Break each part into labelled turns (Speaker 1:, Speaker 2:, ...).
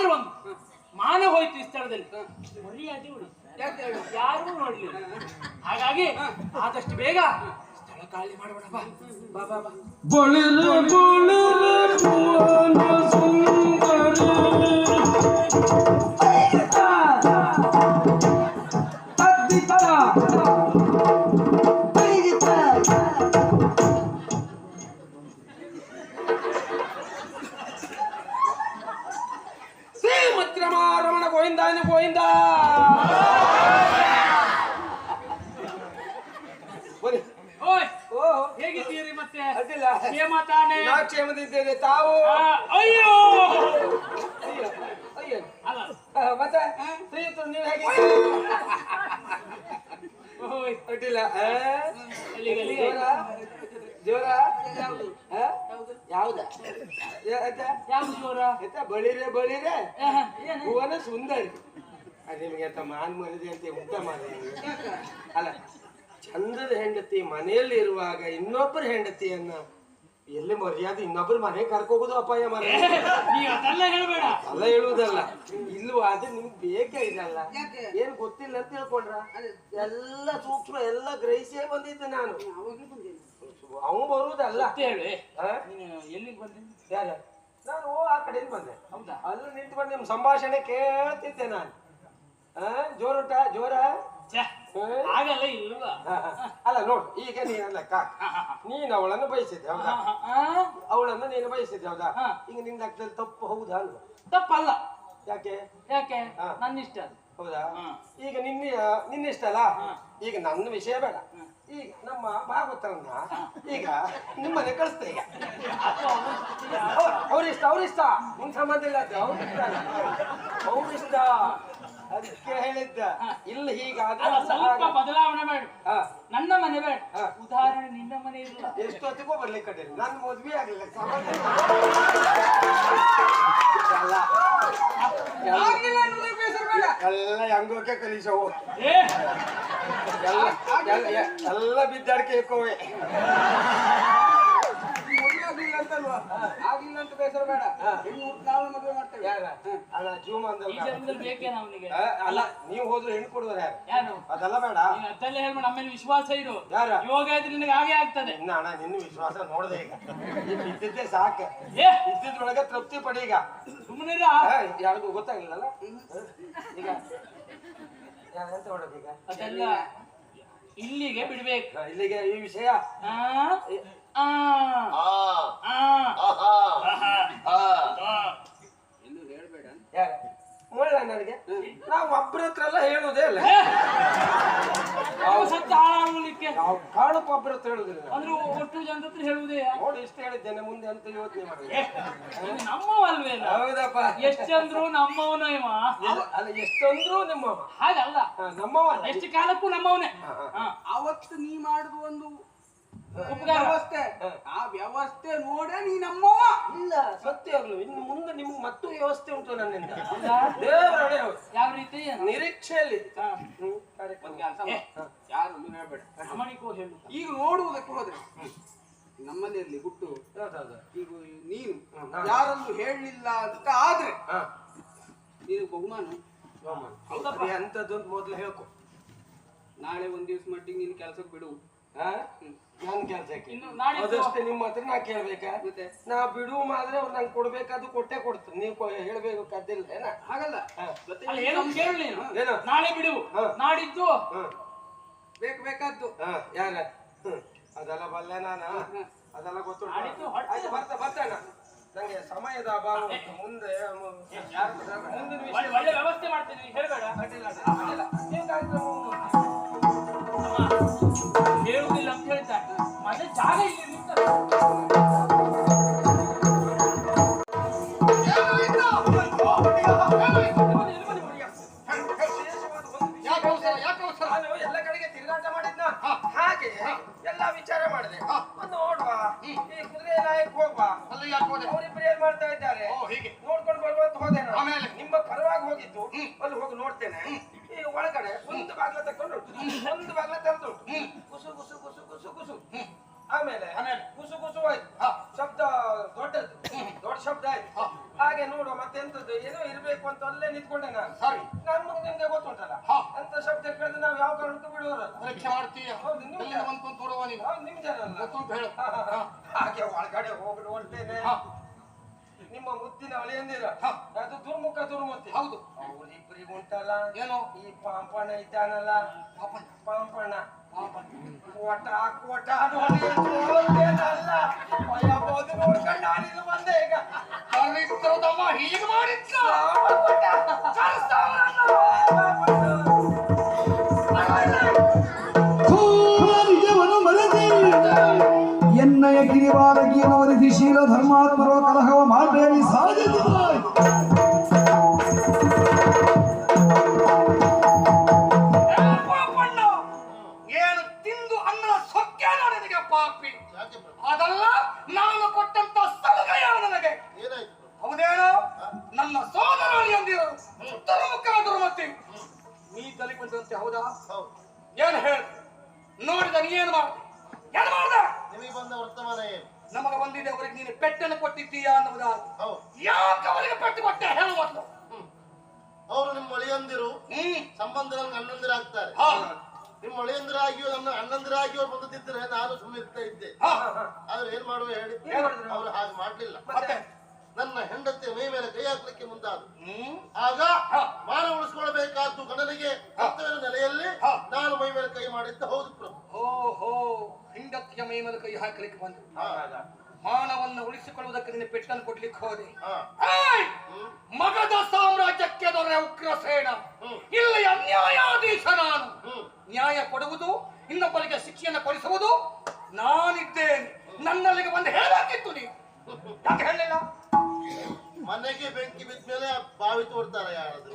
Speaker 1: ಆದ್ರೂ ಒಂದು ಮಾನ ಹೋಯ್ತು ಈ ಸ್ಥಳದಲ್ಲಿ. ಮರ್ಯಾದೆ ಉಳಿತು
Speaker 2: ಯಾಕೆ ಹೇಳು?
Speaker 1: ಯಾರೂ ನೋಡ್ಲಿಲ್ಲ ಹಾಗಾಗಿ ಆದಷ್ಟು ಬೇಗ ಸ್ಥಳ ಖಾಲಿ ಮಾಡೋಣ ಬಾ. ಬಾ ಬಾ ಬಾ. ಅಲ್ಲಿಗೆ
Speaker 2: ಜೋರ? ಯಾವ್ದ?
Speaker 1: ಜೋರ?
Speaker 2: ಬಳಿರೆ ಬಳಿರೆ?
Speaker 1: ಆಹಾ,
Speaker 2: ಸುಂದರಿ. ಅದು ನಿಮಗೆ ಅಂತ ಮಾನ್ ಮರಿದೆ ಅಂತ ಊಟ ಮಾಡಿ ಅಲ್ಲ ಚಂದದ ಹೆಂಡತಿ ಮನೆಯಲ್ಲಿ ಇರುವಾಗ ಇನ್ನೊಬ್ಬರ ಹೆಂಡತಿಯನ್ನ ಎಲ್ಲಿ ಮರ್ಯಾದೆ? ಇನ್ನೊಬ್ರ ಮನೆ ಕರ್ಕೋಗುದು ಅಪಾಯ ಮನೆ
Speaker 1: ನೀ ಅದೆಲ್ಲ ಹೇಳ್ಬೇಡ.
Speaker 2: ಅಲ್ಲ ಹೇಳುವುದಲ್ಲ ಇಲ್ವಾ? ಅದು ನಿಮ್ಗೆ ಬೇಕೇ ಇದಲ್ಲ? ಏನ್ ಗೊತ್ತಿಲ್ಲ ಅಂತ ತಿಳ್ಕೊಂಡ್ರ? ಎಲ್ಲ ಸೂಕ್ಷ್ಮ ಎಲ್ಲ ಗ್ರಹಿಸೇ ಬಂದಿದ್ದೆ ನಾನು. ಅವನು ಬರುವುದಲ್ಲ
Speaker 1: ಹೇಳಿ ಎಲ್ಲಿ ಏ,
Speaker 2: ಆ?
Speaker 1: ನೀನು ಎಲ್ಲಿಗೆ ಬಂದೆ?
Speaker 2: ಯಾರ? ನಾನು ಆ ಕಡೆಯಿಂದ ಬಂದೆ.
Speaker 1: ಹೌದಾ?
Speaker 2: ಅಲ್ಲಿ ನಿಂತ್ಕೊಂಡು ನಿಮ್ ಸಂಭಾಷಣೆ ಕೇಳ್ತಿದ್ದೆ ನಾನು. ಆ ಜೋರುಟ ಜೋರ?
Speaker 1: ಆಗಲ್ಲ ಇಲ್ವಾ.
Speaker 2: ಅಲ್ಲ ನೋಡು ಈಗ ನೀನು ಲೆಕ್ಕ ನೀನು ಅವಳನ್ನು ಬಯಸಿದ್ದೆ ಹೌದಾ? ಅವಳನ್ನು ನೀನು ಬಯಸಿದ್ದೆ ಹೌದಾ? ಈಗ ನಿನ್ನ ಲೆಕ್ಕದಲ್ಲಿ ತಪ್ಪು ಹೌದಾ ಅಲ್ವಾ?
Speaker 1: ತಪ್ಪಲ್ಲ.
Speaker 2: ಯಾಕೆ?
Speaker 1: ಯಾಕೆ. ನನ್ನ ಇಷ್ಟ.
Speaker 2: ಹೌದಾ? ಈಗ ನಿನ್ನ ನಿನ್ನ ಇಷ್ಟ ಅಲ್ಲ? ಈಗ ನನ್ನ ವಿಷಯ ಬೇಡ. ಈಗ ನಮ್ಮ ಭಾಗವತರನ್ನ ಈಗ ನಿಮ್ಮನೆ ಕಳಿಸ್ತೆ ಈಗ. ಅವ್ರಿಷ್ಟ ಇಷ್ಟ? ಅವ್ರ ಇಷ್ಟ ನಿನ್ ಸಂಬಂಧ ಇಲ್ಲ ಅವ್ರಿಷ್ಟ ಅವ್ರಿಷ್ಟ ಅವ್ರ ಇಷ್ಟ. ಅದಕ್ಕೆ ಹೇಳಿದ್ದ. ಇಲ್ಲ ಹೀಗಾದ್ರೆ
Speaker 1: ಸ್ವಲ್ಪ ಬದಲಾವಣೆ ಮಾಡು. ನನ್ನ ಮನೆ ಬೇಡ. ಉದಾಹರಣೆ ನಿನ್ನ ಮನೆ ಇಲ್ಲ.
Speaker 2: ಎಷ್ಟು ಹೊತ್ತಿಗೂ ಬರ್ಲಿಕ್ಕೆ ಕಟ್ಟಿರಿ ನನ್ನ ಮದ್ವೆ ಆಗಲಿಲ್ಲ. ಎಲ್ಲ. ಹೆಂಗೋಕೆ ಕಲಿಸವು ಎಲ್ಲ ಎಲ್ಲ- ಬಿದ್ದಾಡ್ಕೆ ಇಕ್ಕೋವೆ?
Speaker 3: ಆಗ್ಲಿಲ್ಲ ಅಂತ ಬೇಸರ ಬೇಡ.
Speaker 2: ಯಾರ? ಅಲ್ಲ ಜೀವ ಅಲ್ಲ ನೀವು ಹೋದ್ರೆ ಹೆಣ್ಣು ಕೊಡುವ ಯಾರು? ಅದೆಲ್ಲ ಬೇಡ.
Speaker 1: ಅದೆಲ್ಲ ಹೇಳ್ಬೇಡ ಆಮೇಲೆ ವಿಶ್ವಾಸ ಇರು.
Speaker 2: ಯಾರ?
Speaker 1: ಯೋಗ ಇದ್ರೆ ನಿನಗೆ ಹಾಗೆ ಆಗ್ತದೆ.
Speaker 2: ಇನ್ನ ಅಣ್ಣ ನಿನ್ನ ವಿಶ್ವಾಸ ನೋಡ್ದೆ ಈಗ. ಇದ್ದಿದ್ದೆ ಸಾಕು.
Speaker 1: ಏ!
Speaker 2: ಇದ್ದಿದ್ರೊಳಗೆ ತೃಪ್ತಿ ಪಡಿ ಈಗ.
Speaker 1: ಸುಮ್ಮನೆ
Speaker 2: ಆ, ಯಾರಿಗೂ ಗೊತ್ತಾಗಿಲ್ಲಲ್ಲ ಈಗ ಎಂತ ಮಾಡೋದು ಈಗ?
Speaker 1: ಅದೆಲ್ಲ ಇಲ್ಲಿಗೆ ಬಿಡ್ಬೇಕು.
Speaker 2: ಆ, ಇಲ್ಲಿಗೆ ಈ ವಿಷಯ?
Speaker 1: ಆ ಆ ಆ
Speaker 3: ಆ ಹೇಳ್ಬೇಡ
Speaker 2: ಯಾರ ಮುಳ್ಳ ನನಗೆ? ನಾವು ಒಬ್ಬರ ಹತ್ರ ಎಲ್ಲ ಹೇಳುವುದೇ ಇಲ್ಲ.
Speaker 1: ನಾವು ಸತ್ತ ಹಾಳಾಗ್ಲಿಕ್ಕೆ
Speaker 2: ನಾವು ಕಾರಣಕ್ಕೂ ಒಬ್ಬರ ಹತ್ರ ಹೇಳುದಿಲ್ಲ ನಾವು.
Speaker 1: ಅಂದ್ರೆ ಒಟ್ಟು ಜನರ ಹತ್ರ ಹೇಳುವುದೇ?
Speaker 2: ನೋಡಿ ಇಷ್ಟು ಹೇಳಿದ್ದೇನೆ ಮುಂದೆ ಅಂತ ಯೋಚನೆ ಮಾಡಿ.
Speaker 1: ನಮ್ಮವಲ್ವೇ
Speaker 2: ಹೌದಪ್ಪ.
Speaker 1: ಎಷ್ಟಂದ್ರು ನಮ್ಮವನ ಇವ
Speaker 2: ಅಲ್ಲ ಎಷ್ಟಂದ್ರು ನಿಮ್ಮವ.
Speaker 1: ಹಾಗಲ್ಲ.
Speaker 2: ನಮ್ಮವ.
Speaker 1: ಎಷ್ಟು ಕಾಲಕ್ಕೂ ನಮ್ಮವನೇ.
Speaker 3: ಅವತ್ತು ನೀ ಮಾಡುದು ಒಂದು
Speaker 1: ಉಪಕಾರ.
Speaker 3: ವ್ಯವಸ್ಥೆ. ಆ ವ್ಯವಸ್ಥೆ ನೋಡ ನೀ ನಮ್ಮವ
Speaker 2: ಇಲ್ಲ ಸತ್ಯವಾಗ್ಲು ಇನ್ನು ಮುಂದೆ ನಿಮ್ಗೆ ಮತ್ತೂ ವ್ಯವಸ್ಥೆ ಉಂಟು ನನ್ನಿಂದ. ದೇವರೇ
Speaker 1: ಯಾವ ರೀತಿ
Speaker 2: ನಿರೀಕ್ಷೆಯಲ್ಲಿ.
Speaker 3: ಯಾರು ಹೇಳ್ಬೇಡ.
Speaker 1: ಅಮಣಿಕೋ ಹೇಳು.
Speaker 3: ಈಗ ನೋಡುವುದಕ್ಕೆ ಹೋದ್ರೆ ನಮ್ಮನೆಯಲ್ಲಿ ಹುಟ್ಟು
Speaker 2: ಹೌದೌದು.
Speaker 3: ಈಗ ನೀನು. ಯಾರನ್ನು ಹೇಳಲಿಲ್ಲ ಅಂತ ಆದ್ರೆ ನೀನು ಬಹುಮಾನ?
Speaker 2: ಬಹುಮಾನ.
Speaker 1: ಹೌದಪ್ಪ.
Speaker 2: ಅದು ಎಂತದ್ದು ಅಂತ ಮೊದ್ಲು ಹೇಳ್ಕೊ.
Speaker 3: ನಾಳೆ ಒಂದ್ ದಿವ್ಸ ಮಟ್ಟಿಗೆ ನೀನು ಕೆಲಸಕ್ಕೆ ಬಿಡು.
Speaker 2: ಹಾ? ನನ್ ಕೆಲ್ಸಕ್ಕೆ.
Speaker 1: ಇನ್ನು ನಾಡಿದ್ದು
Speaker 2: ಅದಷ್ಟೇ ನಿಮ್ಮ ಹತ್ರ ನಾ ಕೇಳ್ಬೇಕಾ? ನಾ ಬಿಡುವ ಮಾದ್ರೆ ಅವ್ರು ನಂಗೆ ಕೊಡ್ಬೇಕಾದ್ರು ಕೊಟ್ಟೆ ಕೊಡ್ತೀನಿ ನೀವು ಕೊ- ಹೇಳ್ಬೇಕು ಕದ್ದಿಲ್ಲ ಏನ?
Speaker 3: ಹಾಗಲ್ಲ.
Speaker 1: ಏನೋ ಕೇಳು ನೀನು.
Speaker 2: ಏನು?
Speaker 1: ನಾಳೆ ಬಿಡು.
Speaker 2: ಹಾ.
Speaker 1: ನಾಡಿದ್ದು
Speaker 3: ಬೇಕು ಬೇಕಾದ್ದು.
Speaker 2: ಹಾ. ಯಾರ. ಅದೆಲ್ಲ ಬಲ್ಲೆ ನಾನು? ಅದೆಲ್ಲ
Speaker 1: ಗೊತ್ತು
Speaker 2: ಆಯ್ತು ಬರ್ತಾ ಬರ್ತಾನ ನಂಗೆ ಸಮಯದ ಅಭಾವ ಉಂಟು. ಮುಂದೆ ಮುಂದಿನ ವಿಷಯ.
Speaker 1: ಒಳ್ಳೆ ವ್ಯವಸ್ಥೆ ಮಾಡ್ತೀನಿ ಹೇಳ್ಬೇಡ.
Speaker 2: ಅಡ್ಡಿಲ್ಲ, ಅಡ್ಡಿಲ್ಲ.
Speaker 1: ಹೇಳುವುದಿಲ್ಲ
Speaker 2: ಹೋಗಿದ್ದು ಅಲ್ಲಿ ಹೋಗಿ ನೋಡ್ತೇನೆ ಈ ಒಳಗಡೆ ಒಂದು ಬಾಗ್ಲ ತಕೊಂಡು ಒಂದು ಬಾಗ್ಲ ತೆರೆದು ನಮ್ಗೆ ನಿಮ್ಗೆ ಗೊತ್ತುಂಟಲ್ಲ ಶಬ್ದ ಕೇಳಿದ್ರೆ ನಾವು ಯಾವ ಕಾರಣಕ್ಕೂ ಬಿಡುವರಲ್ಲ
Speaker 4: ಪರೀಕ್ಷೆ ಮಾಡ್ತೀಯ?
Speaker 2: ಹೌದು,
Speaker 4: ನೋಡುವ ನೀನು.
Speaker 2: ನಿಮ್ ಜನ
Speaker 4: ಗೊತ್ತುಂಟು ಹೇಳು.
Speaker 2: ಹಾಗೆ ಒಳಗಡೆ ಹೋಗಿ ನೋಡ್ತೇನೆ
Speaker 4: ಹಾ.
Speaker 2: ನಿಮ್ಮ ಮುದ್ದಿನ ಅಳಿಯಂದಿರ. ಅದು ದುರ್ಮುಖ ದುರ್ಮುತಿ
Speaker 4: ಹೌದು.
Speaker 2: ಅವ್ರಿಬ್ರಿಗೆ ಉಂಟಲ್ಲ
Speaker 4: ಏನು?
Speaker 2: ಈ ಪಾಂಪಣ ಇದ್ದಾನಲ್ಲ.
Speaker 4: ಪಾಂಪಣ.
Speaker 2: ಕೋಟ ಕೋಟ ನೋಡಿ ನೋಡ್ಕೊಂಡು ನಾನಿಲ್ಲಿ ಬಂದೆ ಈಗ.
Speaker 4: ಹೀಗೆ ಮಾಡಿದ್ದ
Speaker 5: ಎನ್ನಯ ಗಿರಿವಾರಗಿಯನ್ನು ವರಿಸಿ ಶೀಲ ಧರ್ಮಾತ್ಮರು ಕಲಹವ ಮಾಡಬೇಡಿ ಸಾಧಿಸಿದ
Speaker 4: ಪಾಪಣ್ಣ ಏನು ತಿಂದು ಅನ್ನ ಸೊಕ್ಕೇನ ನನಗೆ ಪಾಪಿ? ಅದಲ್ಲ ನಾನು ಕೊಟ್ಟಂತ ಸಲಹೆಯ ನನಗೆ.
Speaker 6: ಏನಾಯ್ತು
Speaker 4: ಹೌದೇನೋ? ನನ್ನ ಸೋದರಳಿ ಅಂದಿರು ದುರ್ಮುಖ ದುರ್ಮತಿ ನೀ ತಲೆ ಬಂದಂತೆ ಹೌದಾ?
Speaker 6: ಹೌದು.
Speaker 4: ಏನು ಹೇಳ ನೋಡಿದ ನೀ ಏನ್ ಮಾಡ್ದೆ ಏನು ಮಾಡ್ದೆ?
Speaker 6: ನಿಮಗೆ ಬಂದ ವರ್ತಮಾನ ಏನು?
Speaker 4: ನಮಗೆ ಬಂದಿದೆ ಅವರಿಗೆ ನೀನು ಪೆಟ್ಟನ್ನು ಕೊಟ್ಟಿದ್ದೀಯಾ ಅನ್ನುವುದಾ
Speaker 6: ಹೌದು.
Speaker 4: ಯಾಕೆ ಅವರಿಗೆ ಪೆಟ್ಟು ಕೊಟ್ಟೆ? ಹೇಳು ಮೊದಲು.
Speaker 6: ಅವರು ನಿಮ್ಮ ಒಳಿಯಂದಿರು
Speaker 4: ಹ್ಮ್.
Speaker 6: ಸಂಬಂಧ ನನ್ಗೆ ಅಣ್ಣಂದಿರಾಗ್ತಾರೆ ನಿಮ್ಮ ಒಳಿಯಂದಿರಾಗಿಯೋ ನನ್ನ ಅಣ್ಣಂದಿರಾಗಿಯೋ ಬಂದಿದ್ದರೆ ನಾನು ಸುಮ್ಮನೆ ಇರ್ತಾ ಇದ್ದೆ.
Speaker 4: ಹಾ.
Speaker 6: ಆದ್ರೆ ಏನ್ ಮಾಡುವ ಹೇಳಿ?
Speaker 2: ಮಾಡಿದ್ರು?
Speaker 6: ಅವರು ಹಾಗೆ ಮಾಡ್ಲಿಲ್ಲ.
Speaker 4: ಮತ್ತೆ?
Speaker 6: ನನ್ನ ಹೆಂಡತಿ ಮೈ ಮೇಲೆ ಕೈ ಹಾಕ್ಲಿಕ್ಕೆ ಮುಂದಾದ.
Speaker 4: ಹ್ಮ್.
Speaker 6: ಆಗ. ಮಾನ ಉಳಿಸ್ಕೊಳ್ಬೇಕಾದ್ದು ಗಣನಿಗೆ ಕರ್ತವ್ಯದ ನೆಲೆಯಲ್ಲಿ. ನಾನು ಮೈ ಮೇಲೆ ಕೈ ಮಾಡಿದ್ದ. ಹೌದು ಪ್ರಭು.
Speaker 4: ಓಹೋ ಹೆಂಡತಿಯ ಮೈ ಮೇಲೆ ಕೈ ಹಾಕಲಿಕ್ಕೆ ಬಂದು. ಮಾನವನ್ನು ಉಳಿಸಿಕೊಳ್ಳುವುದಕ್ಕೆ ನಿನ್ನ ಪೆಟ್ಟನ್ನು ಕೊಡ್ಲಿಕ್ಕೆ ಹೋದೆ. ಮಗದ ಸಾಮ್ರಾಜ್ಯಕ್ಕೆ ದೊರೆ ಉಗ್ರಸೇನ.
Speaker 6: ಸೇನ
Speaker 4: ಇಲ್ಲಿ ಅನ್ಯಾಯಾಧೀಶ ನಾನು. ನ್ಯಾಯ ಕೊಡುವುದು ಇನ್ನೊಬ್ಬರಿಗೆ ಶಿಕ್ಷೆಯನ್ನು ಕೊಡಿಸುವುದು ನಾನಿದ್ದೇನೆ. ನನ್ನಲ್ಲಿಗೆ ಬಂದು ಹೇಳಾಕಿತ್ತು ನೀವು ಯಾಕೆ ಹೇಳಲಿಲ್ಲ?
Speaker 6: ಮನೆಗೆ ಬೆಂಕಿ ಬಿದ್ದ ಮೇಲೆ ಬಾವಿ ತೋರ್ತಾರೆ ಯಾರಾದ್ರು.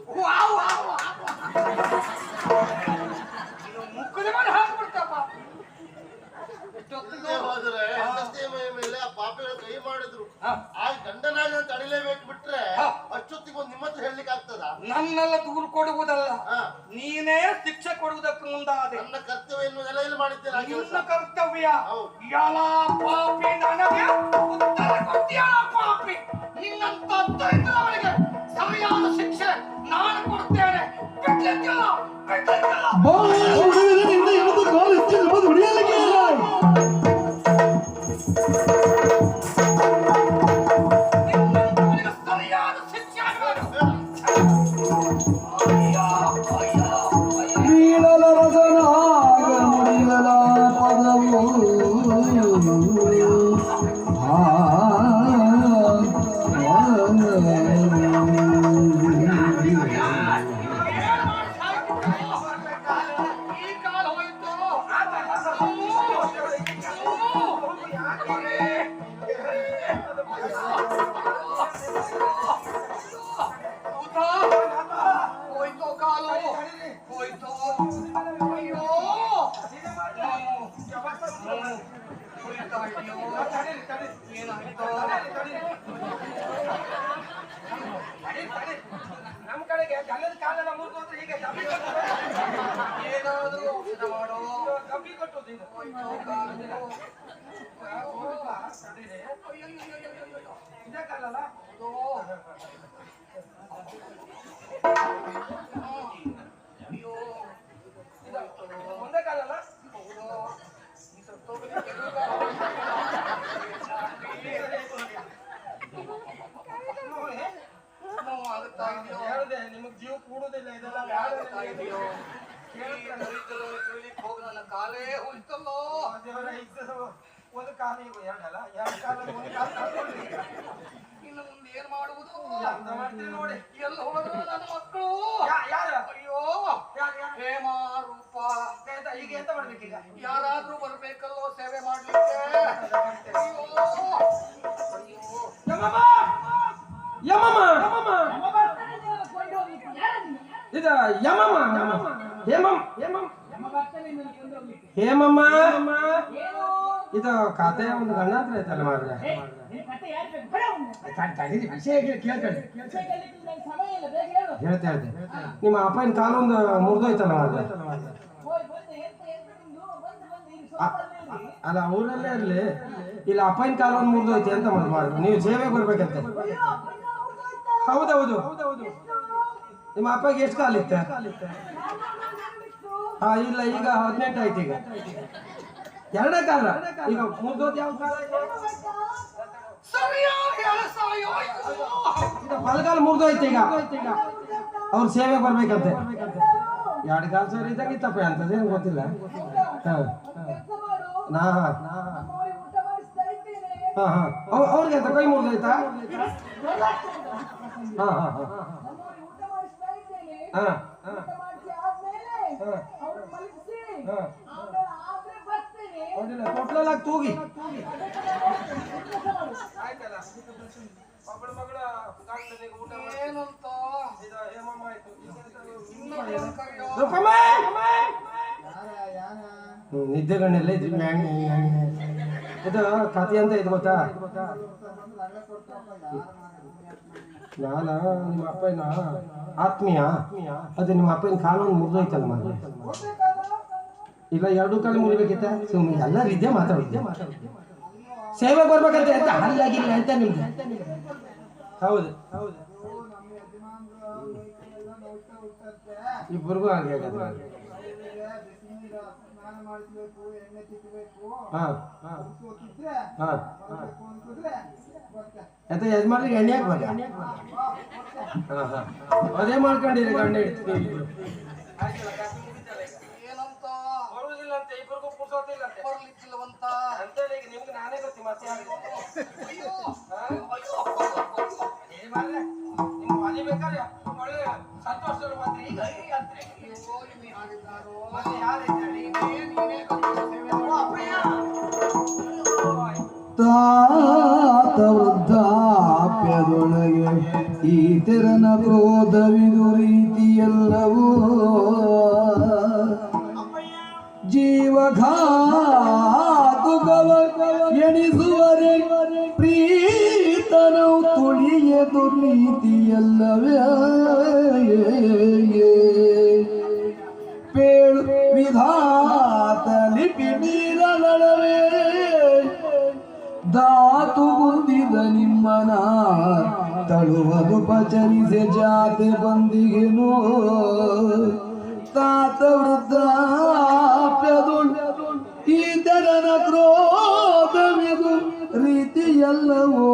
Speaker 4: ಮುಕ್ಕದ ಮನೆ ಹಾಕ್ಬಿಡ್ತಪ್ಪ.
Speaker 6: ಹೋದ್ರೆ ಹೆಂಡತಿಯ ಮೈ ಮೇಲೆ ಆ ಪಾಪಿಗಳು ಕೈ ಮಾಡಿದ್ರು. ಆ ಗಂಡನಾಗ ತಡಿಲೇಬೇಕು ಬಿಟ್ರೆ. ಅಷ್ಟೊತ್ತಿಗೆ ಒಂದು ನಿಮ್ಮತ್ರ ಹೇಳಲಿಕ್ಕೆ ಆಗ್ತದ?
Speaker 4: ನನ್ನೆಲ್ಲ ದೂರು ಕೊಡುವುದಲ್ಲ. ನೀನೇ ಶಿಕ್ಷೆ ಕೊಡುವುದಕ್ಕೆ ಮುಂದಾದೆ.
Speaker 6: ನನ್ನ ಕರ್ತವ್ಯ ಎನ್ನುವುದೆಲ್ಲ ಇಲ್ಲಿ ಮಾಡಿದ್ದೇನೆ ಆ
Speaker 4: ನಿನ್ನ ಕರ್ತವ್ಯ. ಯಾವ ಪಾಪಿ ನನಗೆ ಉತ್ತರ ಕೊಡ್ತೀಯಲ್ಲ ಪಾಪಿ? ನಿನ್ನಂತ ದರಿದ್ರವನಿಗೆ ಸರಿಯಾದ ಶಿಕ್ಷೆ ನಾನು ಕೊಡ್ತೇನೆ ಬಿಡ್ಲಿಕ್ಕಿಲ್ಲ ಬಿಡ್ಲಿಕ್ಕಿಲ್ಲ ಇದೆಯೋ? ದರಿದ್ರರು ತಿಳಿಲಿಕ್ಕೆ ಹೋಗಿ ನನ್ನ ಕಾಲೇ ಉಳಿತಲ್ಲೋ
Speaker 2: ದೇವರ ಒಂದು ಕಾಲ ಈಗ ಎರಡಲ್ಲ? ಎರಡು ಕಾಲ ಒಂದು ಕಾಲ ಕಳ್ಕೊಂಡ್ರಿ.
Speaker 4: ಇನ್ನು ಮುಂದೆ ಏನ್ ಮಾಡುವುದು?
Speaker 2: ಅಂತ ಮಾಡ್ತೀನಿ ನೋಡಿ.
Speaker 4: ಎಲ್ಲ ಹೋದ್ರು ನನ್ನ ಮಕ್ಕಳು.
Speaker 2: ಯಾರು?
Speaker 4: ಅಯ್ಯೋ ಹೇಮ ರೂಪ.
Speaker 2: ಈಗ ಎಂತ ಮಾಡ್ಬೇಕೀಗ
Speaker 4: ಯಾರಾದ್ರೂ ಬರ್ಬೇಕಲ್ಲೋ ಸೇವೆ ಮಾಡ್ಲಿಕ್ಕೆ? ಅಯ್ಯೋ. ಅಯ್ಯೋ
Speaker 3: ಯಮಮ್ಮ! ಯಮಮ್ಮ! ಇದು ಯಮಮ್ಮ ಹೇಮಮ್ ಹೇಮಮ್. ಹೇಮಮ್ಮ ಇದು ಖಾತೆ ಒಂದು ಗಂಡ ಹತ್ರ ಐತಲ್ಲ ಕೇಳ್ಕೊಳ್ಳಿ ಹೇಳ್ತೆ ಹೇಳ್ತೆ ನಿಮ್ಮ ಅಪ್ಪನ ಕಾಲು ಒಂದು ಮುರಿದೋಯ್ತಲ್ಲ ಮಾರ್ರೆ. ಅಲ್ಲ, ಊರಲ್ಲೇ ಇರಲಿ. ಇಲ್ಲ, ಅಪ್ಪನ ಕಾಲು ಒಂದು ಮುರಿದೋಯ್ತು ಅಂತ ಮಾಡ್ಬಾರ್ದು ಮಾಡ್ರಿ ನೀವು ಸೇವೆಗೆ ಬರ್ಬೇಕಂತೆ.
Speaker 7: ಹೌದೌದು
Speaker 2: ಹೌದೌದು. ನಿಮ್ಮ ಅಪ್ಪಗೆ ಎಷ್ಟು ಕಾಲಿತ್ತ ಹಾ, ಇಲ್ಲ, ಈಗ ಹದಿನೆಂಟು ಆಯ್ತು ಈಗ. ಎರಡನೇ ಕಾಲ? ಈಗ ಮುಗ್ದೋದ್ ಯಾವ ಕಾಲ ಬಲಗಾಲ ಮುಗ್ದೋಯ್ತು ಈಗ. ಅವ್ರ ಸೇವೆ ಬರ್ಬೇಕಂತೆ. ಎರಡು ಕಾಲ ಸಾವಿರ ಇದ್ದಾಗ ಇತ್ತಪ್ಪ ಅಂತದೇನು ಗೊತ್ತಿಲ್ಲ. ಹಾ. ನಾ, ಹಾ. ಹಾ ಅವ್- ಅವ್ರಿಗೆ ಅಂತ ಕೈ ಮುರಿದೋಯ್ತಾ ಹಾ ಹಾ ಹಾ. ಹಾ ಹಾ. ಅಡ್ಡಿಲ್ಲ ತೊಟ್ಲಲ್ಲ ತೂಗಿ. ನಿದ್ದೆ ಗಣ್ಣೆಲ್ಲ ಇದ್ರಿ ಮ್ಯಾಂಗ್. ಇದು ಕಥೆ ಅಂತ ಇದು ಗೊತ್ತಾ? ನಾನ ನಿಮ್ಮ ಅಪ್ಪನ ಆತ್ಮೀಯ? ಅದು ನಿಮ್ಮ ಅಪ್ಪನ ಕಾಲೊಂದು ಮುರಿದೋಯ್ತಲ್ಲ ಮಗ ಇಲ್ಲ, ಎರಡು ಕಾಲು ಮುರಿಬೇಕಿತ್ತ? ಸುಮ್ಮನೆ ಎಲ್ಲರೂ ಇದ್ದೇ ಮಾತಾಡಿದ್ದೆ ಸೇವೆ ಬರ್ಬೇಕಂತ ಎಂತ ಹಲ್ಲಾಗಿಲ್ಲ ಅಂತ ನಿಮ್ಗೆ? ಹೌದು. ಹೌದು ಇಬ್ಬರಿಗೂ ಹಾಗೆ.
Speaker 3: ಸ್ನಾನ ಮಾಡಿಸ್ಬೇಕು ಎಣ್ಣೆ ತಿಕ್ಕಬೇಕು
Speaker 2: ಹಾ ಹಾ.
Speaker 3: ಹೋಗಿದ್ರೆ
Speaker 2: ಎಂತ ಯಜಮಾನ್ರಿಗೆ ಎಣ್ಣೆ ಹಾಕ್ಬೇಕ ಅದೇ ಮಾಡ್ಕೊಂಡಿರಿ ಗಂಡ.
Speaker 4: ಏನಂತ
Speaker 2: ಬರುವುದಿಲ್ಲ ಅಂತ ಇಬ್ಬರಿಗೂ ಪುರ್ಸೊತ್ತಿಲ್ಲ ಅಂತ
Speaker 4: ಬರ್ಲಿಕ್ಕಿಲ್ಲವಂತ
Speaker 2: ಅಂತೇಳಿ ಈಗ ನಿಮ್ಗೆ ನಾನೇ ಗೊತ್ತಿ ಮತ್ತೆ ಮಾರ್ರೆ, ಮನೆ ಬೇಕಾದ್ರೆ ಒಳ್ಳೆ ಸಂತೋಷದಲ್ಲಿ ಬಂದ್ರಿ ಈಗ.
Speaker 5: ತಾತ ವೃದ್ಧಾಪ್ಯದೊಳಗೆ ಈ ತೆರನ ಕ್ರೋಧವಿದು ರೀತಿಯೆಲ್ಲವೂ ಜೀವಘಾತುಕವ ಎಣಿಸುವರೆ ದುರ್ನೀತಿಯಲ್ಲವೇ? ಪೇಳು ವಿಧಾತ ಲಿಪಿ ಮೀರಲಳವೇ ಧಾತು ಗುಂದಿದ ನಿಮ್ಮನ ತಳುವದು ಪಚರಿಸೆ ಜಾತೆ ಬಂದಿಗೆನೋ? ತಾತ ವೃದ್ಧಾಪ್ಯದುಳ್ ಈ ತೆರನ ಕ್ರೋಧವಿದು ರೀತಿಯಲ್ಲವೋ?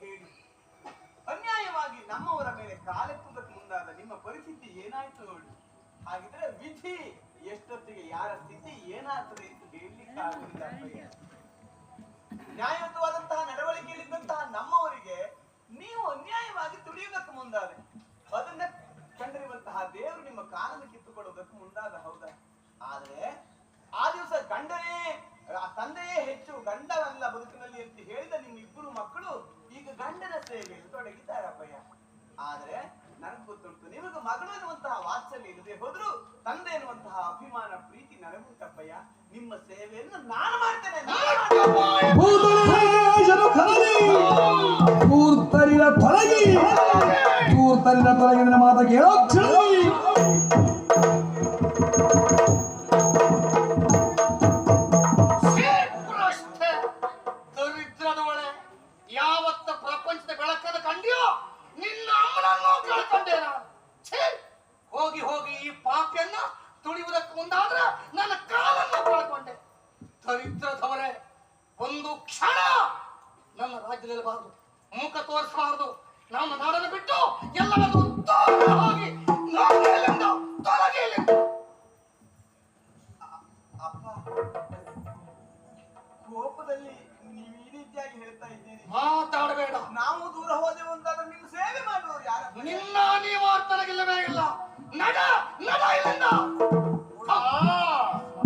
Speaker 7: ಹೇಳಿ ಅನ್ಯಾಯವಾಗಿ ನಮ್ಮವರ ಮೇಲೆ ಕಾಲೆತ್ತುವುದಕ್ಕೆ ಮುಂದಾದ ನಿಮ್ಮ ಪರಿಸ್ಥಿತಿ ಏನಾಯ್ತು ನೋಡಿ ಹಾಗಿದ್ರೆ ವಿಧಿ ಎಷ್ಟೊತ್ತಿಗೆ ಯಾರ ಸ್ಥಿತಿ ಏನಾಗ್ತದೆ ಎಂದು ಹೇಳಲಿಕ್ಕೆ ಆಗುವುದಿಲ್ಲ ಅಪ್ಪಯ್ಯ. ನ್ಯಾಯಯುತವಾದಂತಹ ನಡವಳಿಕೆಯಲ್ಲಿದ್ದಂತಹ ನಮ್ಮವರಿಗೆ ನೀವು ಅನ್ಯಾಯವಾಗಿ ತುಳಿಯುವುದಕ್ಕೆ ಮುಂದಾದೆ ಅದನ್ನ ಕಂಡಿರುವಂತಹ ದೇವರು ನಿಮ್ಮ ಕಾಲನ್ನು ಕಿತ್ತುಕೊಳ್ಳುವುದಕ್ಕೆ ಮುಂದಾದ ಹೌದಾ ಆದ್ರೆ ಆ ದಿವಸ ಗಂಡನೇ ತಂದೆಯೇ ಹೆಚ್ಚು ಗಂಡವಲ್ಲ ಬದುಕಿನಲ್ಲಿ ಅಂತ ಹೇಳಿದ ನಿಮ್ಮ ಇಬ್ಬರು ಮಕ್ಕಳು ಈಗ ಗಂಡನ ಸೇವೆಯಲ್ಲಿ ತೊಡಗಿದ್ದಾರಪ್ಪಯ್ಯ ಆದ್ರೆ ನನಗೆ ಗೊತ್ತುಂಟು, ನಿಮಗೆ ಮಗಳು ಎನ್ನುವಂತಹ ವಾತ್ಸಲ್ಯ ಇಲ್ಲದೆ ಹೋದ್ರು ತಂದೆ ಎನ್ನುವಂತಹ ಅಭಿಮಾನ, ಪ್ರೀತಿ ನನಗುಂಟಪ್ಪಯ್ಯ ನಿಮ್ಮ ಸೇವೆಯನ್ನು ನಾನು ಮಾಡ್ತೇನೆ
Speaker 5: ಕೂರ್ತರಿನ ತೊಲಗಿ ತೂರ್ತರಿನ ತೊಲಗಿನ ಮಾತ ಕೇಳೋ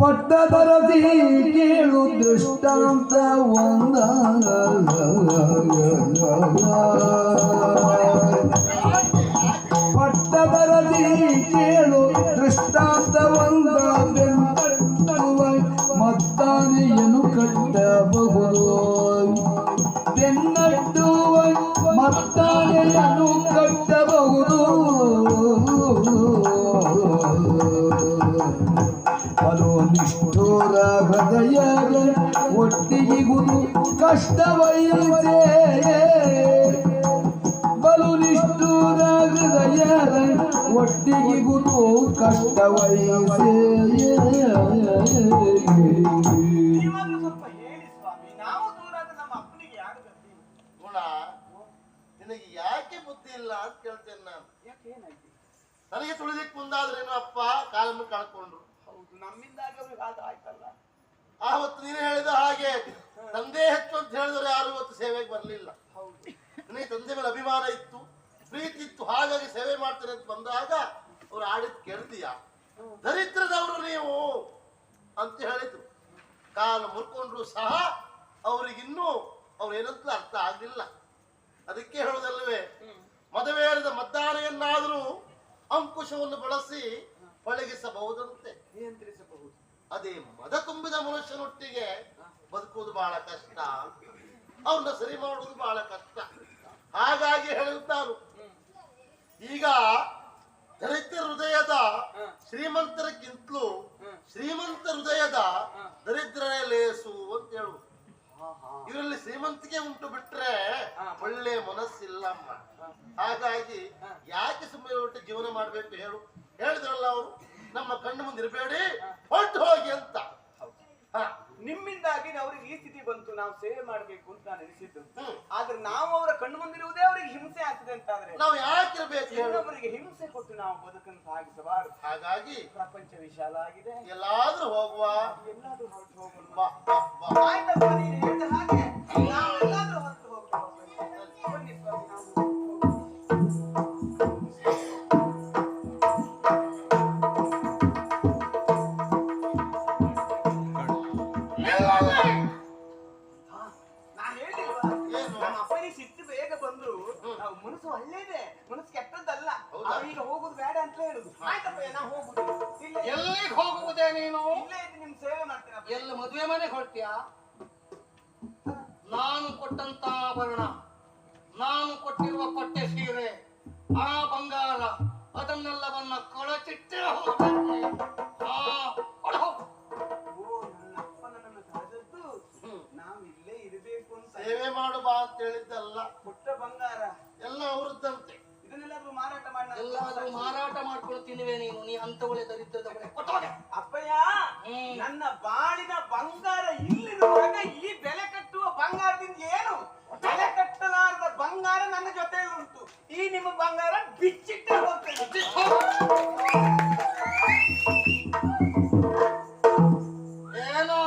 Speaker 5: ಪಟ್ಟದರದಿ ಕೇಳು ದೃಷ್ಟಾಂತ ಒಂದ
Speaker 6: ನಿನಗೆ ಯಾಕೆ ಬುದ್ಧಿ ಇಲ್ಲ ಅಂತ ಕೇಳ್ತೇನೆ ನಾನು ನನಗೆ ತುಳಿಲಿಕ್ಕೆ ಮುಂದಾದ್ರೇನು ಅಪ್ಪ ಕಾಲನ್ನು ಕಳ್ಕೊಂಡ್ರು
Speaker 7: ಹೌದು. ನಮ್ಮಿಂದಾಗಿ ಆಯ್ತಲ್ಲ
Speaker 6: ಆವತ್ತು ನೀನು ಹೇಳಿದ ಹಾಗೆ ತಂದೆ ಹೆಚ್ಚು ಅಂತ ಹೇಳಿದ್ರೆ ಯಾರು ಇವತ್ತು ಸೇವೆಗೆ ಬರಲಿಲ್ಲ ನಿನಗೆ ತಂದೆ ಮೇಲೆ ಅಭಿಮಾನ ಇತ್ತು ಪ್ರೀತಿ ಇತ್ತು ಹಾಗಾಗಿ ಸೇವೆ ಮಾಡ್ತಾರೆ ಅಂತ ಬಂದಾಗ ಅವ್ರು ಆಡಿದ್ ಕೇಳ್ತೀಯ ದರಿದ್ರದವರು ನೀವು ಅಂತ ಹೇಳಿದ್ರು. ಕಾಲು ಮುರ್ಕೊಂಡ್ರು ಸಹ ಅವರಿಗಿನ್ನೂ ಅವ್ರು ಏನಂತಲೂ ಅರ್ಥ ಆಗಲಿಲ್ಲ. ಅದಕ್ಕೆ ಹೇಳೋದಲ್ವೇ ಹೇಳಿದ ಮದ್ದಾನೆಯನ್ನಾದರೂ ಅಂಕುಶವನ್ನು ಬಳಸಿ ಪಳಗಿಸಬಹುದಂತೆ.
Speaker 7: ನಿಯಂತ್ರಿಸಬಹುದು.
Speaker 6: ಅದೇ ಮದ ತುಂಬಿದ ಮನುಷ್ಯನೊಟ್ಟಿಗೆ ಬದುಕುವುದು ಬಹಳ ಕಷ್ಟ. ಅವನ್ನ ಸರಿ ಮಾಡುವುದು ಬಹಳ ಕಷ್ಟ. ಹಾಗಾಗಿ ಹೇಳುತ್ತಾರು ಈಗ ದರಿದ್ರ ಹೃದಯದ ಶ್ರೀಮಂತರಕ್ಕಿಂತಲೂ ಶ್ರೀಮಂತ ಹೃದಯದ ದರಿದ್ರರೇ ಲೇಸು ಅಂತ ಹೇಳು. ಇವರಲ್ಲಿ ಶ್ರೀಮಂತಿಕೆ ಉಂಟು ಬಿಟ್ರೆ ಒಳ್ಳೆ ಮನಸ್ಸಿಲ್ಲಮ್ಮ. ಹಾಗಾಗಿ ಯಾಕೆ ಸುಮ್ಮನೆ ಒಟ್ಟು ಜೀವನ ಮಾಡ್ಬೇಕು ಹೇಳು. ಹೇಳಿದ್ರಲ್ಲ ಅವರು ನಮ್ಮ ಕಣ್ಣು ಮುಂದೆ ಇರಬೇಡಿ ಹೊರಟು ಹೋಗಿ ಅಂತ. ಹ.
Speaker 7: ನಿಮ್ಮಿಂದಾಗಿ ಅವ್ರಿಗೆ ಈ ಸ್ಥಿತಿ ಬಂತು ನಾವು ಸೇವೆ ಮಾಡಬೇಕು ಅಂತ ನಾನು ಎನಿಸಿದ್ದು. ಆದ್ರೆ ನಾವು ಅವರ ಕಣ್ಣು ಮುಂದಿರುವುದೇ ಅವರಿಗೆ ಹಿಂಸೆ ಆಗ್ತದೆ ಅಂತಾದ್ರೆ
Speaker 6: ನಾವು ಯಾಕಿರ್ಬೇಕು
Speaker 7: ಇನ್ನೊಬ್ಬರಿಗೆ ಹಿಂಸೆ ಕೊಟ್ಟು ನಾವು ಬದುಕನ್ನು ಸಾಗಿಸಬಾರದು.
Speaker 6: ಹಾಗಾಗಿ
Speaker 7: ಪ್ರಪಂಚ ವಿಶಾಲ ಆಗಿದೆ.
Speaker 6: ಎಲ್ಲಾದ್ರೂ ಹೋಗುವ.
Speaker 7: ಎಲ್ಲಾದ್ರೂ ಹೊರಟು ಆಯ್ತಪ್ಪ ನೀನು ಹೇಳಿದ ಹಾಗೆ ನಾವೆಲ್ಲಾದ್ರೂ ಹೊರಟು ಹೋಗೋಣ. ಬನ್ನಿ ನಾವು
Speaker 6: ಮಾಡಿ
Speaker 7: ಮಾರಾಟ
Speaker 4: ಮಾಡ್ಕೊಂಡು ತಿನ್ನುವೆ ನೀನು ನೀ ಅಂತವಳೆ ದರಿದ್ರದವಳೆ ಕೊಟ್ಟೋಗೆ
Speaker 7: ಅಪ್ಪಯ್ಯ. ನನ್ನ ಬಾಳಿನ ಬಂಗಾರ ಇಲ್ಲಿರುವಾಗ ಈ ಬೆಲೆ ಕಟ್ಟುವ ಬಂಗಾರದಿಂದ ಏನು? ಬೆಲೆ ಕಟ್ಟಲಾರದ ಬಂಗಾರ ನನ್ನ ಜೊತೆ ಉಂಟು. ಈ ನಿಮ್ಮ ಬಂಗಾರ ಬಿಚ್ಚಿಟ್ಟೆ ಹೋಗ್ತದೆ.
Speaker 4: ಏನೋ?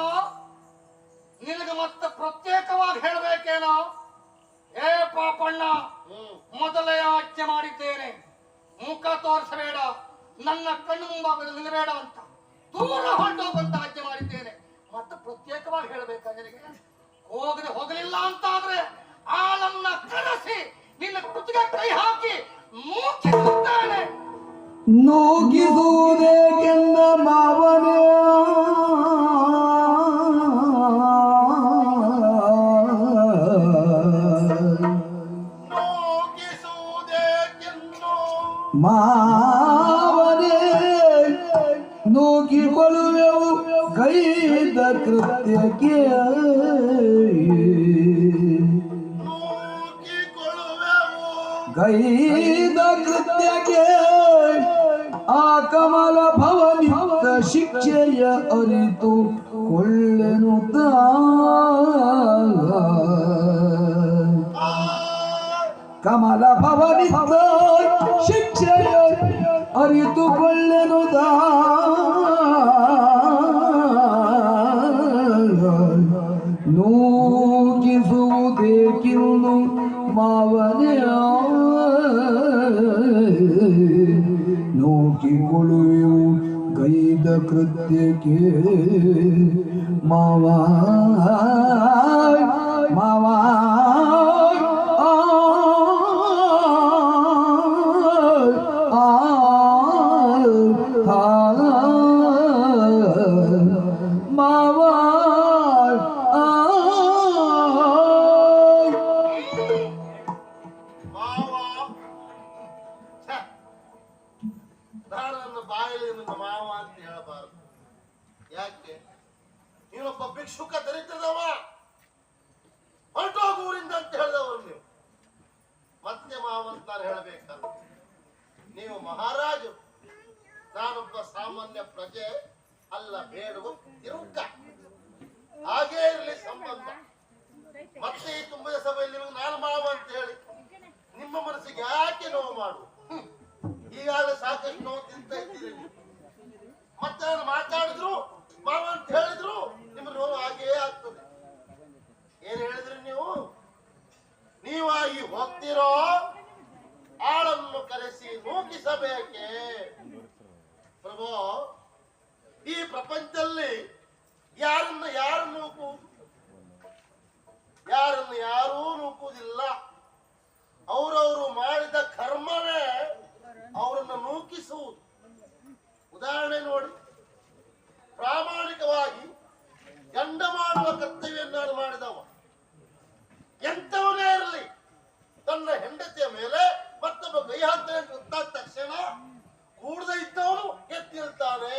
Speaker 4: ನಿನಗೆ ಮತ್ತೆ ಪ್ರತ್ಯೇಕವಾಗಿ ಹೇಳ್ಬೇಕೇನೋ? ಏ ಪಾಪಣ್ಣ
Speaker 6: ಹ್ಮ್.
Speaker 4: ಮೊದಲೇ ಆಜ್ಞೆ ಮಾಡಿದ್ದೇನೆ. ಮುಖ ತೋರಿಸಬೇಡ, ನನ್ನ ಕಣ್ಣು ಮುಂಭಾಗದಲ್ಲಿ ನಿಲ್ಲಬೇಡ ಅಂತ ದೂರ ಹೊರಟೋಗಂತ ಆಜ್ಞೆ ಮಾಡಿದ್ದೇನೆ. ಮತ್ತೆ ಪ್ರತ್ಯೇಕವಾಗಿ ಹೇಳಬೇಕಾ ನಿನಗೆ? ಹೋಗದೆ ಹೋಗಲಿಲ್ಲ ಅಂತಾದ್ರೆ ಆಳನ್ನ ಕರೆಸಿ ನಿನ್ನ ಕುತ್ತಿಗೆ ಕೈ ಹಾಕಿ ಮೂಕಿಸುತ್ತಾನೆ.
Speaker 5: ನೂಗಿಸುವುದೇಕೆಂದ ಮಾವನೇ ಗೈದ ಕೃತ್ಯಕ್ಕೆ ಆ ಕಮಲ ಭವನಿತ್ತ ಶಿಕ್ಷೆಯ ಅರಿತು ಕೊಳ್ಳೆನು ತಾ
Speaker 6: ಆ
Speaker 5: ಕಮಲ ಭವನಿತ್ತ ಶಿಕ್ಷೆಯ ಅರಿತುಕೊಳ್ಳೆನು ತಾ ನೂಕಿಸುವುದೇಕಿನ್ನು ನೋಕಿಕೊಳ್ಳುವೆವು ಗೈದ ಕೃತ್ಯಕ್ಕೆ ಮಾವ.
Speaker 6: ಮತ್ತೆ ಅಂತ ನಾನು ಹೇಳಬೇಕಲ್ಲ ನೀವು ಮಹಾರಾಜು, ನಾನೊಬ್ಬ ಸಾಮಾನ್ಯ ಪ್ರಜೆ ಅಲ್ಲ, ಬೇಡುವ ತಿರುಕ ಹಾಗೇ ಇರಲಿ ಸಂಬಂಧ. ಮತ್ತೆ ಈ ತುಂಬಿದ ಸಭೆಯಲ್ಲಿ ನಾನು ಮಾವ ಅಂತ ಹೇಳಿ, ನಿಮ್ಮ ಮನಸ್ಸಿಗೆ ಯಾಕೆ ನೋವು ಮಾಡು? ಈಗಾಗಲೇ ಸಾಕಷ್ಟು ನೋವು ತಿಂತ ಇದ್ದೀರಿ. ಮತ್ತೆ ನಾನು ಮಾತಾಡಿದ್ರು, ಮಾವ ಅಂತ ಹೇಳಿದ್ರು ನಿಮ್ಮ ನೋವು ಹಾಗೇ ಆಗ್ತದೆ. ಏನ್ ಹೇಳಿದ್ರಿ ನೀವು? ನೀವಾಗಿ ಹೋಗ್ತಿರೋ ಆಳನ್ನು ಕರೆಸಿ ನೂಕಿಸಬೇಕೆ? ಪ್ರಭು, ಈ ಪ್ರಪಂಚದಲ್ಲಿ ಯಾರನ್ನು ಯಾರು ನೂಕು? ಯಾರನ್ನು ಯಾರೂ ನೂಕುವುದಿಲ್ಲ. ಅವರವರು ಮಾಡಿದ ಕರ್ಮವೇ ಅವರನ್ನು ನೂಕಿಸುವುದು ಉದಾಹರಣೆ ನೋಡಿ ಪ್ರಾಮಾಣಿಕವಾಗಿ ಗಂಡ ಮಾಡುವ ಕರ್ತವ್ಯವನ್ನು ಮಾಡಿದವ ಎಂತವನೇ ಇರಲಿ ತನ್ನ ಹೆಂಡತಿಯ ಮೇಲೆ ಮತ್ತೊಬ್ಬ ಕೈ ಹಾಕ್ತಾನೆ ಅಂತ ಗೊತ್ತಾದ ತಕ್ಷಣ ಕೂಡದೇ ಇದ್ದವನು ಎತ್ತಿರ್ತಾನೆ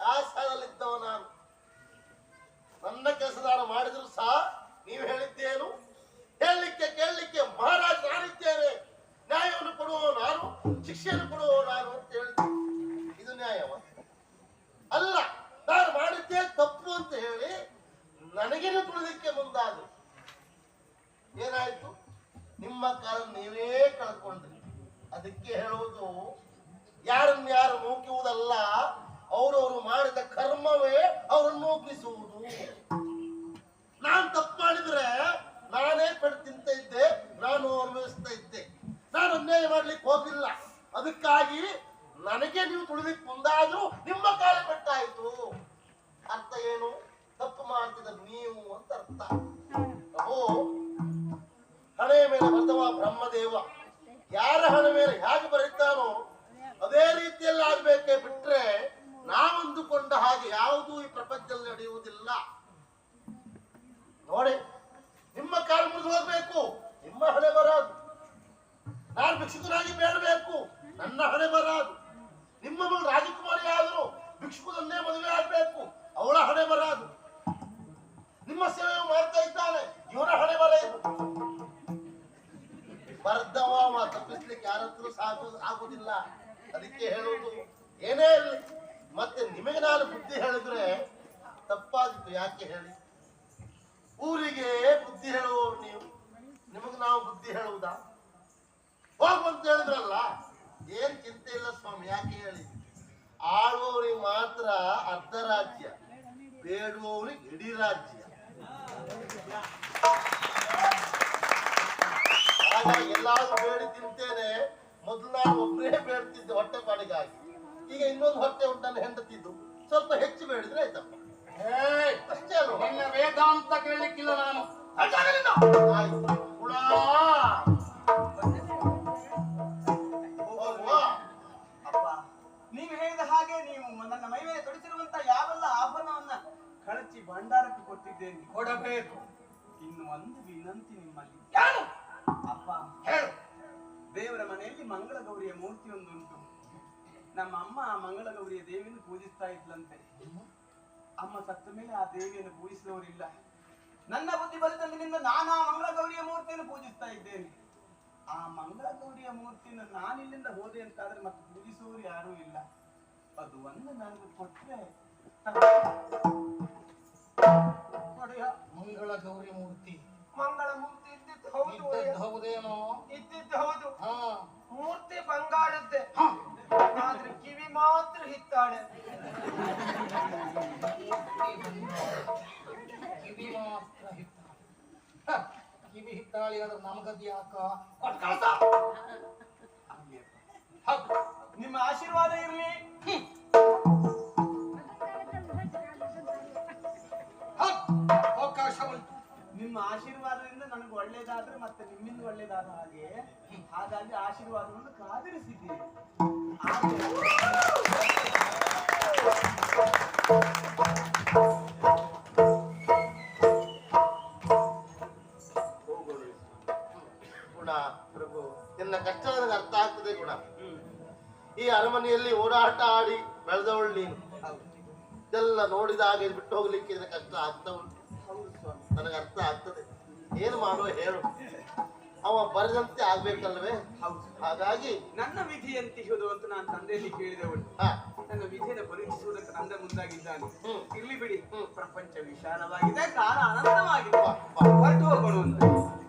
Speaker 6: ಆ ಸ್ಥಳದಲ್ಲಿದ್ದವ ನಾನು ನನ್ನ ಕೆಲಸದಾರ ಮಾಡಿದ್ರು ಸಹ ನೀವು ಹೇಳಿದ್ದೇನು ಹೇಳಲಿಕ್ಕೆ ಕೇಳಲಿಕ್ಕೆ ಮಹಾರಾಜ ನಾನಿದ್ದೇನೆ ನ್ಯಾಯವನ್ನು ಕೊಡುವ ನಾನು ಶಿಕ್ಷೆಯನ್ನು ಕೊಡುವ ನಾನು ಅಂತ ಹೇಳಿದ್ದೆ ಇದು ನ್ಯಾಯವ ಅಲ್ಲ ನಾನು ಮಾಡಿದ್ದೇ ತಪ್ಪು ಅಂತ ಹೇಳಿ ನನಗೇನೆ ತುಳಿಲಿಕ್ಕೆ ಮುಂದಾದ್ರು ಏನಾಯ್ತು ನಿಮ್ಮ ಕಾಲ ನೀವೇ ಕಳ್ಕೊಂಡ್ರಿ ಅದಕ್ಕೆ ಹೇಳುವುದು ಯಾರನ್ನು ಯಾರು ನೂಕುವುದಲ್ಲ ಅವರವರು ಮಾಡಿದ ಕರ್ಮವೇ ಅವರನ್ನು ನಾನು ನಾನ್ ತಪ್ಪು ಮಾಡಿದ್ರೆ ನಾನೇ ಪೆಟ್ಟು ತಿಂತ ಇದ್ದೆ, ನಾನು ಅನುಭವಿಸ್ತಾ ಇದ್ದೆ. ನಾನು ಅನ್ಯಾಯ ಮಾಡ್ಲಿಕ್ಕೆ ಹೋಗಿಲ್ಲ. ಅದಕ್ಕಾಗಿ ನನಗೆ ನೀವು ಯಾರತ್ರ ಸಾಕು ಆಗುದಿಲ್ಲ. ಅದಕ್ಕೆ ಹೇಳುವುದು ಏನೇ ಇರಲಿ. ಮತ್ತೆ ನಿಮಗೆ ನಾನು ಬುದ್ಧಿ ಹೇಳಿದ್ರೆ ತಪ್ಪಾದಿತ್ತು ಯಾಕೆ ಹೇಳಿ? ಊರಿಗೆ ಬುದ್ಧಿ ಹೇಳುವವರು ನೀವು. ನಿಮಗೆ ನಾವು ಬುದ್ಧಿ ಹೇಳುವುದಾ? ಹೋಗುವಂತ ಹೇಳಿದ್ರಲ್ಲ. ಏನ್ ಚಿಂತೆ ಇಲ್ಲ ಸ್ವಾಮಿ, ಯಾಕೆ ಹೇಳಿ? ಆಳುವವರಿಗೆ ಮಾತ್ರ ಅರ್ಧ ರಾಜ್ಯ, ಬೇಡುವವರಿಗೆ ಇಡೀ ರಾಜ್ಯ. ಹಾಗಾಗಿ ಎಲ್ಲಾದ್ರೂ ಬೇಡಿ ತಿಂತೇನೆ. ಮೊದಲು ನಾನು ಒಬ್ಬರೇ ಬೇಡ್ತಿದ್ದೆ ಹೊಟ್ಟೆ ಪಾಡಿಗಾಗಿ. ಈಗ ಇನ್ನೊಂದು ಹೊಟ್ಟೆ ಉಂಟನ್ನು ಹೆಂಡತಿದ್ದು. ಸ್ವಲ್ಪ ಹೆಚ್ಚು ಬೇಡಿದ್ರೆ ಆಯ್ತಪ್ಪ ಅಷ್ಟೇ ಅಲ್ವಾ?
Speaker 4: ನಿನ್ನ ವೇದಾಂತ ಕೇಳಲಿಕ್ಕಿಲ್ಲ ನಾನು.
Speaker 6: ಆಯ್ತು
Speaker 4: ಯಾರೂ
Speaker 7: ಇಲ್ಲ. ಅದು ಒಂದು ನನಗೆ ಕೊಟ್ರೆ
Speaker 4: ಒಡೆಯ ಮಂಗಳ ಗೌರಿ ಮೂರ್ತಿ.
Speaker 2: ಮಂಗಳ ಮೂರ್ತಿ ಇದ್ದಿದ್ದು ಹೌದು
Speaker 4: ಇದ್ದದ್ದು ಹೌದೇನೋ?
Speaker 2: ಇದ್ದಿದ್ದು ಹೌದು.
Speaker 4: ಹಾ.
Speaker 2: ಮೂರ್ತಿ ಬಂಗಾರದ್ದೆ. ಆದ್ರೆ ಕಿವಿ ಮಾತ್ರ ಹಿತ್ತಾಳೆ.
Speaker 4: ಕಿವಿ ಮಾತ್ರ ಹಿತ್ತಾಳೆ. ಹ, ಕಿವಿ ಹಿತ್ತಾಳಿ ಆದ್ರೆ ನಮಗದ್ ಯಾಕ? ಕೊಟ್ಟು ಕಳ್ಸ ಹೌದು
Speaker 7: ನಿಮ್ಮ ಆಶೀರ್ವಾದ ಇರಲಿ.
Speaker 4: ಅವಕಾಶ
Speaker 7: ನಿಮ್ಮ ಆಶೀರ್ವಾದದಿಂದ ನನಗೆ ಒಳ್ಳೇದಾದ್ರೆ ಮತ್ತೆ ನಿಮ್ಮಿಂದ ಒಳ್ಳೇದಾದ ಹಾಗೆ. ಹಾಗಾಗಿ ಆಶೀರ್ವಾದವನ್ನು ಕಾದಿರಿಸಿದ್ದೀರಿ
Speaker 6: ಆಡಿ ಬೆಳೆದವಳು ನೀನು. ಇದೆಲ್ಲ ನೋಡಿದಾಗ ಹಾಗೆ ಬಿಟ್ಟು ಹೋಗ್ಲಿಕ್ಕೆ ಕಷ್ಟ ಆಗ್ತಾ ಉಂಟು. ನನಗೆ ಅರ್ಥ ಆಗ್ತದೆ. ಏನು ಮಾಡುವ ಹೇಳು. ಅವ ಬರೆದಂತೆ ಆಗ್ಬೇಕಲ್ವೇ?
Speaker 7: ಹೌದು
Speaker 6: ಹಾಗಾಗಿ
Speaker 7: ನನ್ನ ವಿಧಿ ಅಂತ ನಾನು ತಂದೆಯಲ್ಲಿ ಕೇಳಿದವಳು. ನನ್ನ ವಿಧಿಯನ್ನು ಪರೀಕ್ಷಿಸುವುದಕ್ಕೆ ನಂದ ಮುಂದಾಗಿದ್ದಾನೆ. ಇರ್ಲಿ ಬಿಡಿ. ಪ್ರಪಂಚ ವಿಶಾಲವಾಗಿದೆ ಕಾಲ ಅನಂತವಾಗಿದೆ. ಹೊರಟು ಹೋಗೋಣ ಅಂತ.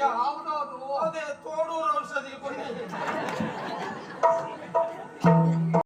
Speaker 4: ಯಾವ್ದಾದ್ರು ಅದೇ
Speaker 2: ತೋಡೂರು ಔಷಧಿ ಕೊಡಿ